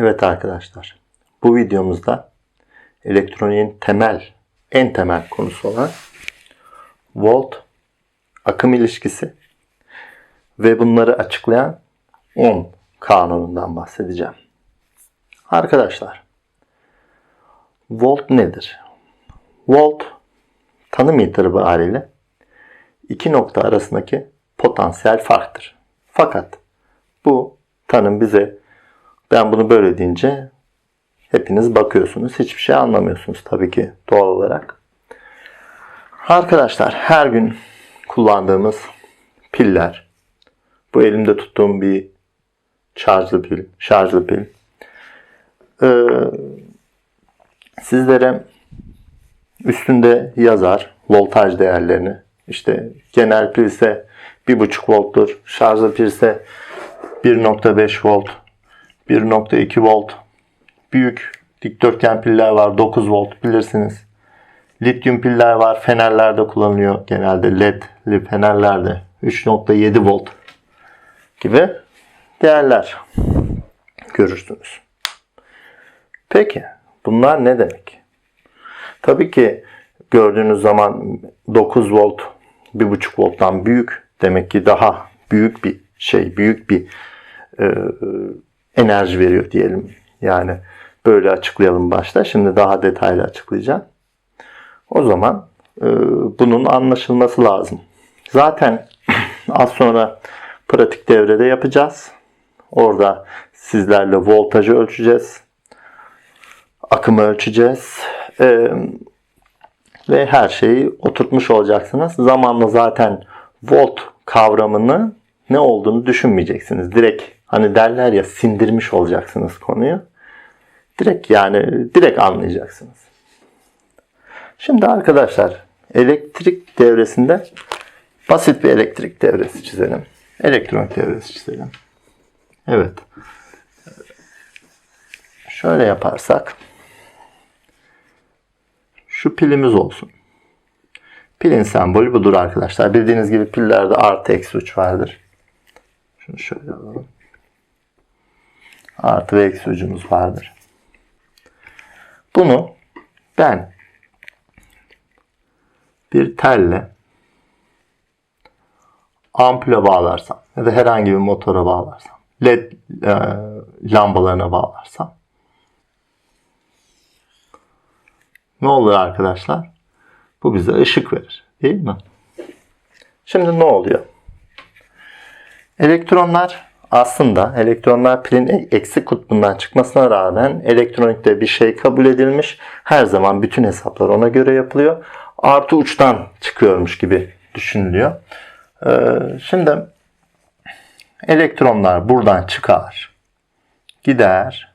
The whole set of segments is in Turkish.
Evet arkadaşlar, bu videomuzda elektroniğin temel, en temel konusu olan volt akım ilişkisi ve bunları açıklayan ohm kanunundan bahsedeceğim. Arkadaşlar, volt nedir? Volt tanım itibariyle iki nokta arasındaki potansiyel farktır. Fakat bu tanım bize ben bunu böyle deyince hepiniz bakıyorsunuz. Hiçbir şey anlamıyorsunuz tabii ki doğal olarak. Arkadaşlar her gün kullandığımız piller. Bu elimde tuttuğum bir şarjlı pil. Şarjlı pil. Ee, sizlere üstünde yazar voltaj değerlerini. İşte genel pil ise 1.5 volttur. Şarjlı pil ise 1.5 volt, 1.2 volt. Büyük dikdörtgen piller var 9 volt bilirsiniz. Lityum piller var fenerlerde kullanılıyor genelde ledli fenerlerde 3.7 volt gibi değerler görürsünüz. Peki bunlar ne demek? Tabii ki gördüğünüz zaman 9 volt 1.5 volttan büyük demek ki daha büyük bir şey, büyük bir e, enerji veriyor diyelim. Yani böyle açıklayalım başta. Şimdi daha detaylı açıklayacağım. O zaman e, bunun anlaşılması lazım. Zaten az sonra pratik devrede yapacağız. Orada sizlerle voltajı ölçeceğiz. Akımı ölçeceğiz. E, ve her şeyi oturtmuş olacaksınız. Zamanla zaten volt kavramını ne olduğunu düşünmeyeceksiniz. Direkt hani derler ya sindirmiş olacaksınız konuyu. Direkt yani direkt anlayacaksınız. Şimdi arkadaşlar elektrik devresinde basit bir elektrik devresi çizelim. Elektronik devresi çizelim. Evet. Şöyle yaparsak şu pilimiz olsun. Pilin sembolü budur arkadaşlar. Bildiğiniz gibi pillerde artı eksi uç vardır. Şunu şöyle alalım. Artı ve eksi ucumuz vardır. Bunu ben bir telle ampule bağlarsam ya da herhangi bir motora bağlarsam led e, lambalarına bağlarsam ne olur arkadaşlar? Bu bize ışık verir. Değil mi? Şimdi ne oluyor? Elektronlar aslında elektronlar pilin eksi kutbundan çıkmasına rağmen elektronikte bir şey kabul edilmiş. Her zaman bütün hesaplar ona göre yapılıyor. Artı uçtan çıkıyormuş gibi düşünülüyor. Ee, şimdi elektronlar buradan çıkar. Gider.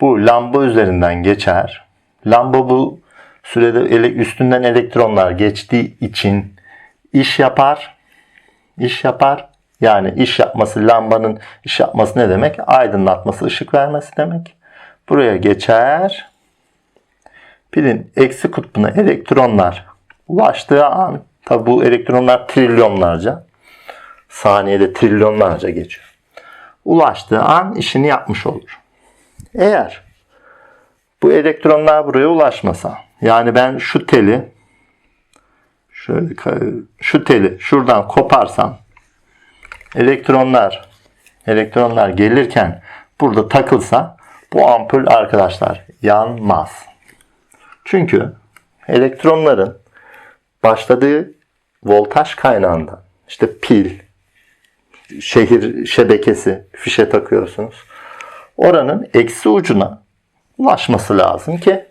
Bu lamba üzerinden geçer. Lamba bu sürede üstünden elektronlar geçtiği için iş yapar. İş yapar. Yani iş yapması, lambanın iş yapması ne demek? Aydınlatması, ışık vermesi demek. Buraya geçer. Pilin eksi kutbuna elektronlar ulaştığı an, tabi bu elektronlar trilyonlarca, saniyede trilyonlarca geçiyor. Ulaştığı an işini yapmış olur. Eğer bu elektronlar buraya ulaşmasa, yani ben şu teli şöyle şu teli şuradan koparsam elektronlar elektronlar gelirken burada takılsa bu ampul arkadaşlar yanmaz. Çünkü elektronların başladığı voltaj kaynağında işte pil, şehir şebekesi, fişe takıyorsunuz. Oranın eksi ucuna ulaşması lazım ki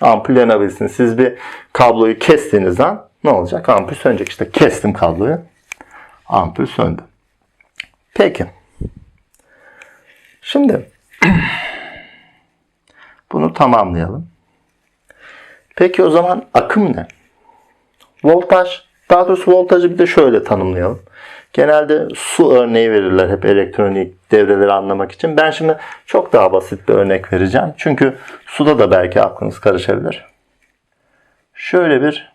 ampul yanabilsin. Siz bir kabloyu kestiğiniz an ne olacak? Ampul sönecek. İşte kestim kabloyu. Ampul söndü. Peki. Şimdi bunu tamamlayalım. Peki o zaman akım ne? Voltaj, daha doğrusu voltajı bir de şöyle tanımlayalım. Genelde su örneği verirler hep elektronik devreleri anlamak için. Ben şimdi çok daha basit bir örnek vereceğim. Çünkü suda da belki aklınız karışabilir. Şöyle bir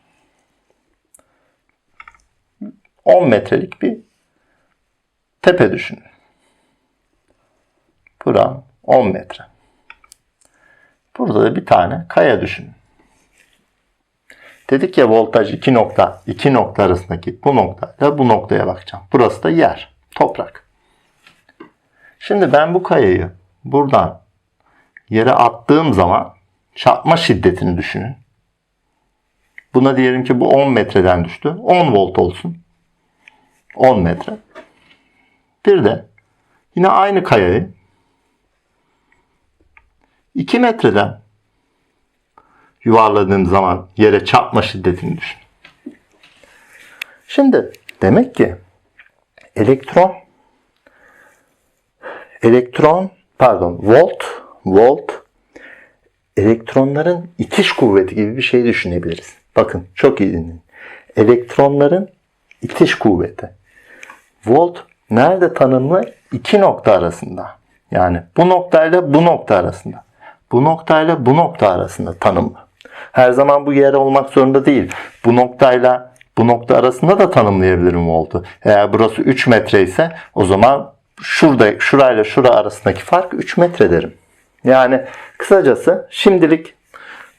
10 metrelik bir tepe düşünün. Buram 10 metre. Burada da bir tane kaya düşünün. Dedik ya voltaj 2 nokta, 2 nokta arasındaki bu noktayla bu noktaya bakacağım. Burası da yer, toprak. Şimdi ben bu kayayı buradan yere attığım zaman çarpma şiddetini düşünün. Buna diyelim ki bu 10 metreden düştü. 10 volt olsun. 10 metre. Bir de yine aynı kayayı 2 metreden yuvarladığım zaman yere çarpma şiddetini düşün. Şimdi demek ki elektron elektron pardon volt volt elektronların itiş kuvveti gibi bir şey düşünebiliriz. Bakın çok iyi dinleyin. Elektronların itiş kuvveti. Volt nerede tanımlı? İki nokta arasında. Yani bu noktayla bu nokta arasında. Bu noktayla bu nokta arasında tanımlı. Her zaman bu yer olmak zorunda değil. Bu noktayla bu nokta arasında da tanımlayabilirim voltu. Eğer burası 3 metre ise o zaman şurada şurayla şura arasındaki fark 3 metre derim. Yani kısacası şimdilik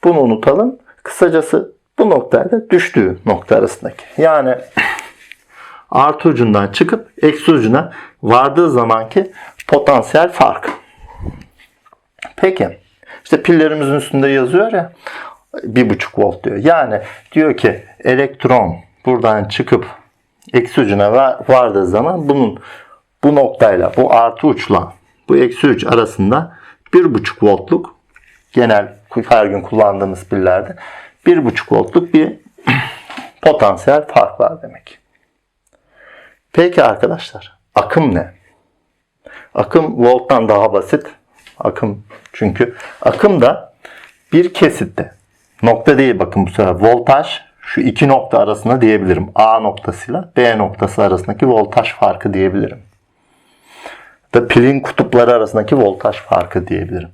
bunu unutalım. Kısacası bu noktayla düştüğü nokta arasındaki. Yani artı ucundan çıkıp eksi ucuna vardığı zamanki potansiyel fark. Peki. işte pillerimizin üstünde yazıyor ya bir buçuk volt diyor. Yani diyor ki elektron buradan çıkıp eksi ucuna vardığı zaman bunun bu noktayla bu artı uçla bu eksi uç arasında bir buçuk voltluk genel her gün kullandığımız pillerde bir buçuk voltluk bir potansiyel fark var demek. Peki arkadaşlar akım ne? Akım volttan daha basit. Akım çünkü akım da bir kesitte nokta değil bakın bu sefer voltaj şu iki nokta arasında diyebilirim. A noktasıyla B noktası arasındaki voltaj farkı diyebilirim. Da pilin kutupları arasındaki voltaj farkı diyebilirim.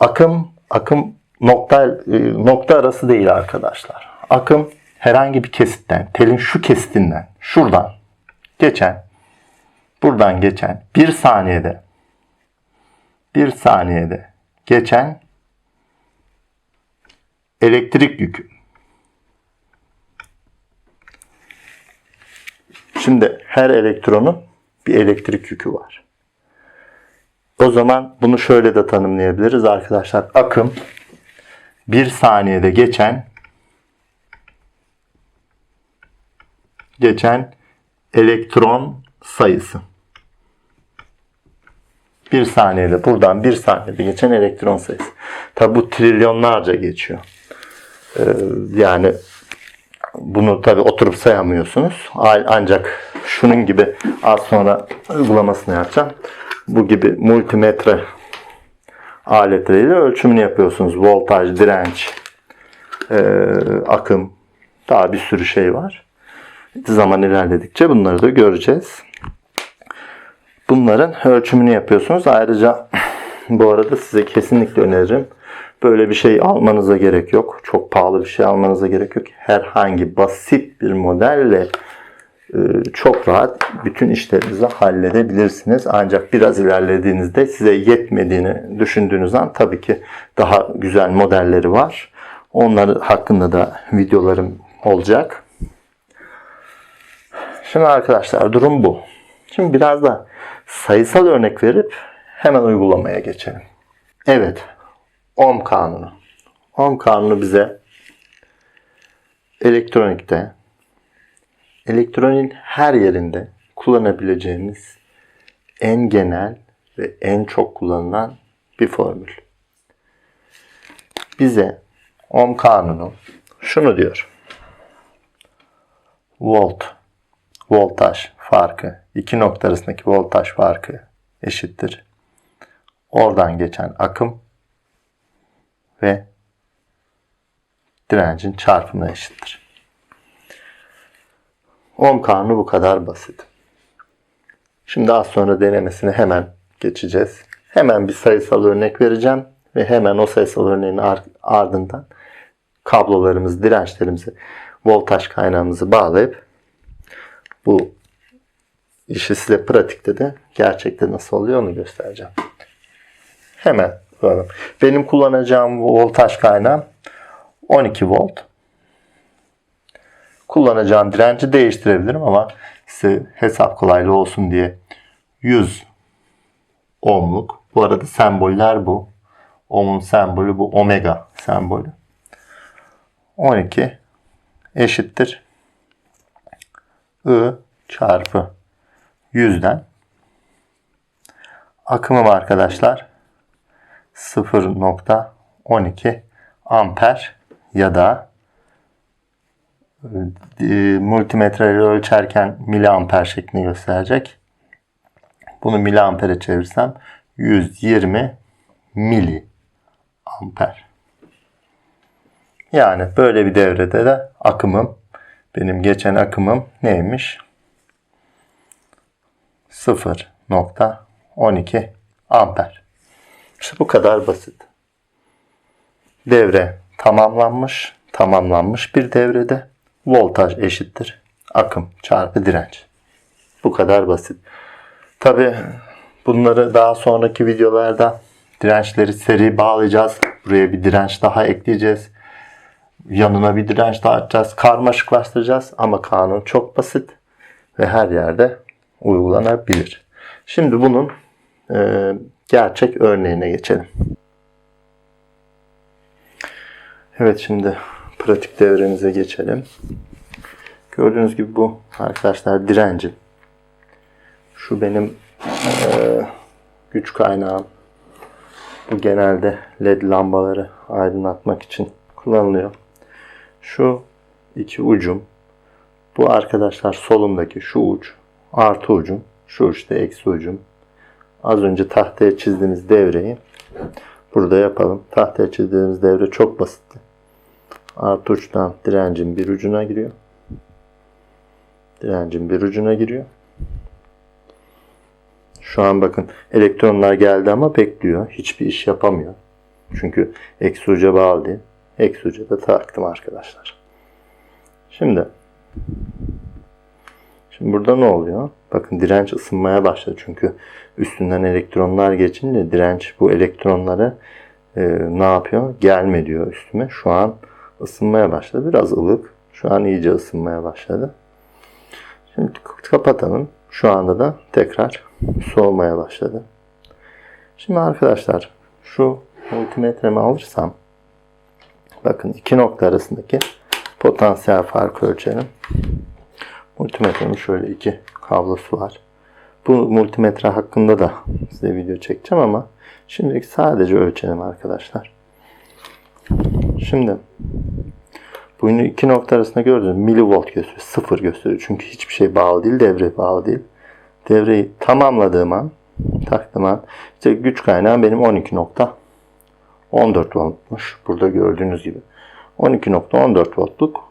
Akım akım nokta e, nokta arası değil arkadaşlar. Akım herhangi bir kesitten, telin şu kesitinden, şuradan geçen, buradan geçen bir saniyede bir saniyede geçen elektrik yükü. Şimdi her elektronun bir elektrik yükü var. O zaman bunu şöyle de tanımlayabiliriz arkadaşlar. Akım bir saniyede geçen geçen elektron sayısı. Bir saniyede buradan bir saniyede geçen elektron sayısı. Tabi bu trilyonlarca geçiyor. Ee, yani bunu tabi oturup sayamıyorsunuz. Ancak şunun gibi az sonra uygulamasını yapacağım. Bu gibi multimetre aletleriyle ölçümünü yapıyorsunuz. Voltaj, direnç, e, akım daha bir sürü şey var. Zaman ilerledikçe bunları da göreceğiz. Bunların ölçümünü yapıyorsunuz. Ayrıca bu arada size kesinlikle öneririm. Böyle bir şey almanıza gerek yok. Çok pahalı bir şey almanıza gerek yok. Herhangi basit bir modelle e, çok rahat bütün işlerinizi halledebilirsiniz. Ancak biraz ilerlediğinizde size yetmediğini düşündüğünüz an tabii ki daha güzel modelleri var. Onları hakkında da videolarım olacak. Şimdi arkadaşlar durum bu. Şimdi biraz da sayısal örnek verip hemen uygulamaya geçelim. Evet. Ohm kanunu. Ohm kanunu bize elektronikte elektronin her yerinde kullanabileceğimiz en genel ve en çok kullanılan bir formül. Bize Ohm kanunu şunu diyor. Volt, voltaj farkı, iki nokta arasındaki voltaj farkı eşittir. Oradan geçen akım ve direncin çarpımına eşittir. Ohm kanunu bu kadar basit. Şimdi az sonra denemesine hemen geçeceğiz. Hemen bir sayısal örnek vereceğim ve hemen o sayısal örneğin ardından kablolarımızı, dirençlerimizi, voltaj kaynağımızı bağlayıp bu işi size pratikte de gerçekte nasıl oluyor onu göstereceğim. Hemen bulalım. Benim kullanacağım voltaj kaynağı 12 volt. Kullanacağım direnci değiştirebilirim ama size hesap kolaylığı olsun diye 100 ohmluk. Bu arada semboller bu. Ohm'un sembolü bu omega sembolü. 12 eşittir I çarpı 100'den akımım arkadaşlar 0.12 amper ya da e, multimetre ile ölçerken miliamper şeklini gösterecek. Bunu miliampere çevirsem 120 mili amper. Yani böyle bir devrede de akımım benim geçen akımım neymiş? 0.12 amper. İşte bu kadar basit. Devre tamamlanmış. Tamamlanmış bir devrede voltaj eşittir. Akım çarpı direnç. Bu kadar basit. Tabi bunları daha sonraki videolarda dirençleri seri bağlayacağız. Buraya bir direnç daha ekleyeceğiz. Yanına bir direnç daha açacağız. Karmaşıklaştıracağız ama kanun çok basit ve her yerde uygulanabilir. Şimdi bunun e, gerçek örneğine geçelim. Evet şimdi pratik devremize geçelim. Gördüğünüz gibi bu arkadaşlar direncim. Şu benim e, güç kaynağım. Bu genelde led lambaları aydınlatmak için kullanılıyor. Şu iki ucum. Bu arkadaşlar solumdaki şu uç artı ucum. Şu uçta eksi ucum. Az önce tahtaya çizdiğimiz devreyi burada yapalım. Tahtaya çizdiğimiz devre çok basitti. Artı uçtan direncin bir ucuna giriyor. Direncin bir ucuna giriyor. Şu an bakın elektronlar geldi ama bekliyor. Hiçbir iş yapamıyor. Çünkü eksi uca bağlı değil. Eksi uca da taktım arkadaşlar. Şimdi Şimdi burada ne oluyor? Bakın direnç ısınmaya başladı. Çünkü üstünden elektronlar geçince direnç bu elektronları e, ne yapıyor? Gelme diyor üstüme. Şu an ısınmaya başladı. Biraz ılık. Şu an iyice ısınmaya başladı. Şimdi kapatalım. Şu anda da tekrar soğumaya başladı. Şimdi arkadaşlar şu multimetremi alırsam bakın iki nokta arasındaki potansiyel farkı ölçelim. Multimetremin şöyle iki kablosu var. Bu multimetre hakkında da size video çekeceğim ama şimdilik sadece ölçelim arkadaşlar. Şimdi bu iki nokta arasında gördüğünüz milivolt gösteriyor. Sıfır gösteriyor. Çünkü hiçbir şey bağlı değil. Devre bağlı değil. Devreyi tamamladığım an taktığım an işte güç kaynağı benim 12.14 voltmuş. Burada gördüğünüz gibi. 12.14 voltluk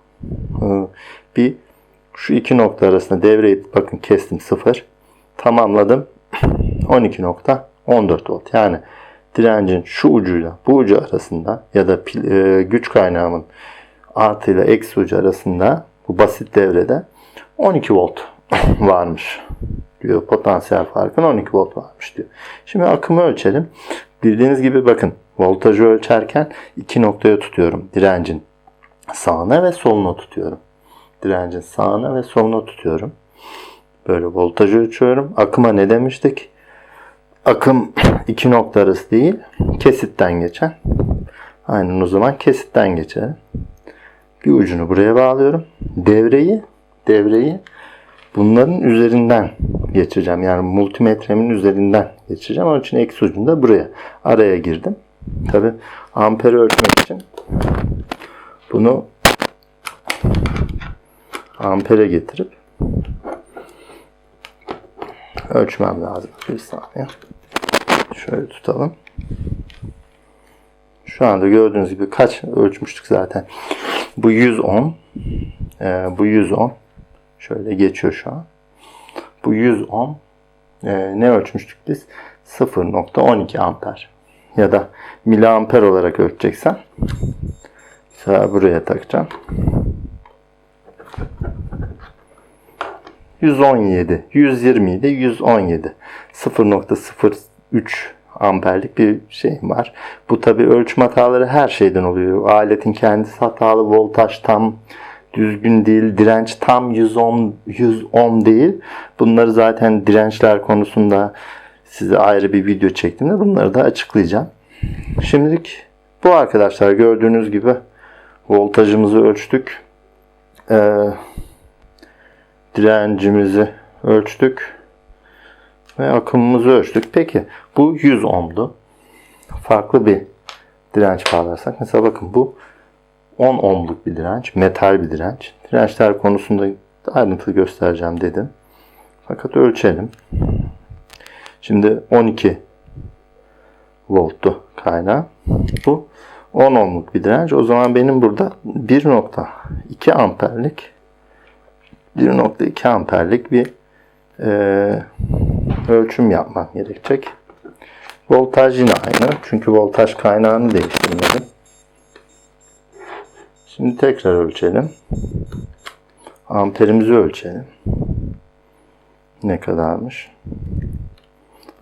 ıı, bir şu iki nokta arasında devreyi bakın kestim 0. Tamamladım. 12.14 volt. Yani direncin şu ucuyla bu ucu arasında ya da pil, e, güç kaynağımın artı ile eksi ucu arasında bu basit devrede 12 volt varmış diyor. Potansiyel farkın 12 volt varmış diyor. Şimdi akımı ölçelim. Bildiğiniz gibi bakın voltajı ölçerken iki noktaya tutuyorum. Direncin sağına ve soluna tutuyorum. Direncin sağına ve soluna tutuyorum. Böyle voltajı ölçüyorum. Akıma ne demiştik? Akım iki nokta arası değil, kesitten geçen. Aynen o zaman kesitten geçelim. Bir ucunu buraya bağlıyorum. Devreyi, devreyi bunların üzerinden geçireceğim. Yani multimetremin üzerinden geçireceğim. Onun için eksi ucunu da buraya. Araya girdim. Tabi amperi ölçmek için bunu ampere getirip ölçmem lazım. Bir saniye. Şöyle tutalım. Şu anda gördüğünüz gibi kaç ölçmüştük zaten. Bu 110. Ee, bu 110. Şöyle geçiyor şu an. Bu 110. Ee, ne ölçmüştük biz? 0.12 amper. Ya da miliamper olarak ölçeceksen mesela buraya takacağım. 117, 120 idi, 117. 0.03 amperlik bir şey var. Bu tabi ölçüm hataları her şeyden oluyor. Aletin kendisi hatalı, voltaj tam düzgün değil, direnç tam 110 110 değil. Bunları zaten dirençler konusunda size ayrı bir video çektiğimde bunları da açıklayacağım. Şimdilik bu arkadaşlar gördüğünüz gibi voltajımızı ölçtük. Ee, direncimizi ölçtük ve akımımızı ölçtük. Peki bu 100 ohm'du. Farklı bir direnç bağlarsak mesela bakın bu 10 ohmluk bir direnç, metal bir direnç. Dirençler konusunda ayrıntılı göstereceğim dedim. Fakat ölçelim. Şimdi 12 volttu kaynağı. Bu 10 ohmluk bir direnç. O zaman benim burada 1.2 amperlik 1.2 amperlik bir e, ölçüm yapmam gerekecek. Voltaj yine aynı. Çünkü voltaj kaynağını değiştirmedim. Şimdi tekrar ölçelim. Amperimizi ölçelim. Ne kadarmış?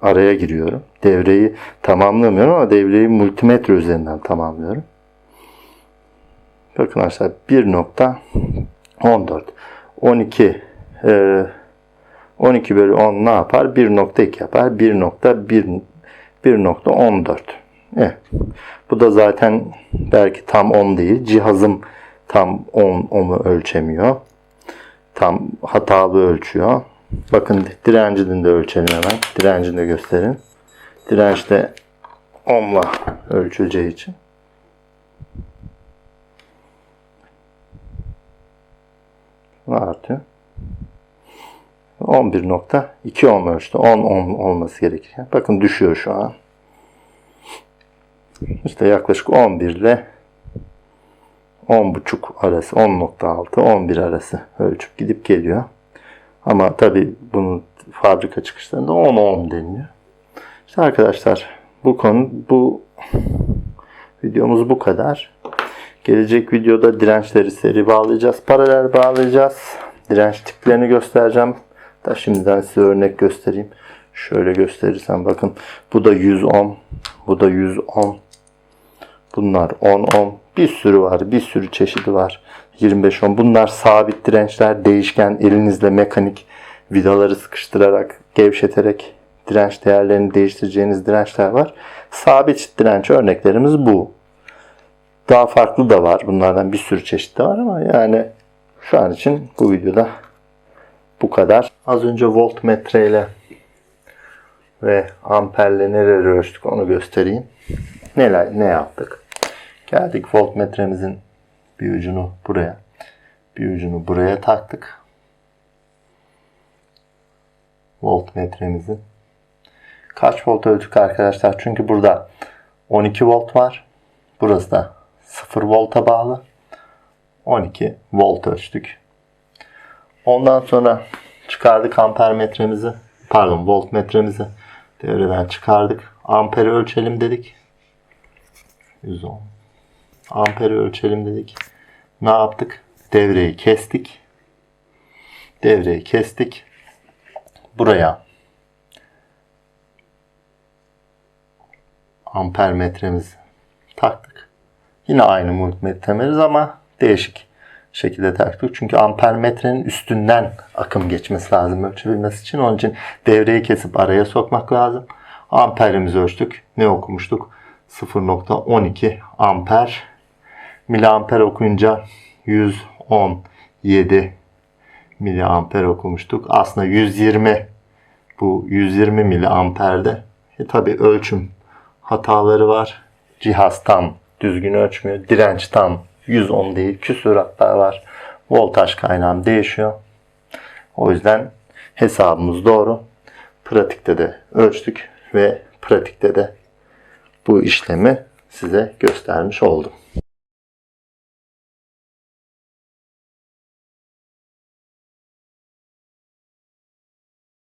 Araya giriyorum. Devreyi tamamlamıyorum ama devreyi multimetre üzerinden tamamlıyorum. Bakın arkadaşlar 1.14 12 e, 12 bölü 10 ne yapar? 1.2 yapar. 1.1 1.14 Evet. Bu da zaten belki tam 10 değil. Cihazım tam 10 ohm'u ölçemiyor. Tam hatalı ölçüyor. Bakın direncini de ölçelim hemen. Direncini de gösterin. Direnç de ohm'la ölçüleceği için. Artıyor. 11.2 ohm ölçtü. 10 ohm olması gerekir. Bakın düşüyor şu an. İşte yaklaşık 11 ile 10.5 arası, 10.6, 11 arası ölçüp gidip geliyor. Ama tabi bunun fabrika çıkışlarında 10 ohm deniliyor. İşte arkadaşlar bu konu bu videomuz bu kadar. Gelecek videoda dirençleri seri bağlayacağız, paralel bağlayacağız. Direnç tiplerini göstereceğim. Da şimdiden size örnek göstereyim. Şöyle gösterirsem bakın bu da 100 ohm, bu da 100 ohm. Bunlar 10 ohm. Bir sürü var. Bir sürü çeşidi var. 25 ohm. Bunlar sabit dirençler. Değişken elinizle mekanik vidaları sıkıştırarak, gevşeterek direnç değerlerini değiştireceğiniz dirençler var. Sabit direnç örneklerimiz bu. Daha farklı da var. Bunlardan bir sürü çeşit de var ama yani şu an için bu videoda bu kadar. Az önce voltmetre ile ve amperle neleri ölçtük onu göstereyim. Neler ne yaptık? Geldik voltmetremizin bir ucunu buraya, bir ucunu buraya taktık. Voltmetremizin kaç volt ölçtük arkadaşlar? Çünkü burada 12 volt var. Burası da 0 volta bağlı. 12 volt ölçtük. Ondan sonra çıkardık ampermetremizi. Pardon voltmetremizi devreden çıkardık. Amperi ölçelim dedik. 110. Amperi ölçelim dedik. Ne yaptık? Devreyi kestik. Devreyi kestik. Buraya amper metremizi taktık. Yine aynı multimetremiz ama değişik şekilde taktık. Çünkü amper metrenin üstünden akım geçmesi lazım ölçebilmesi için. Onun için devreyi kesip araya sokmak lazım. Amperimizi ölçtük. Ne okumuştuk? 0.12 amper. Miliamper okuyunca 117 miliamper okumuştuk. Aslında 120 bu 120 miliamperde. E tabi ölçüm hataları var. Cihaz tam düzgün ölçmüyor. Direnç tam 110 değil. Küsuratlar var. Voltaj kaynağım değişiyor. O yüzden hesabımız doğru. Pratikte de ölçtük ve pratikte de bu işlemi size göstermiş oldum.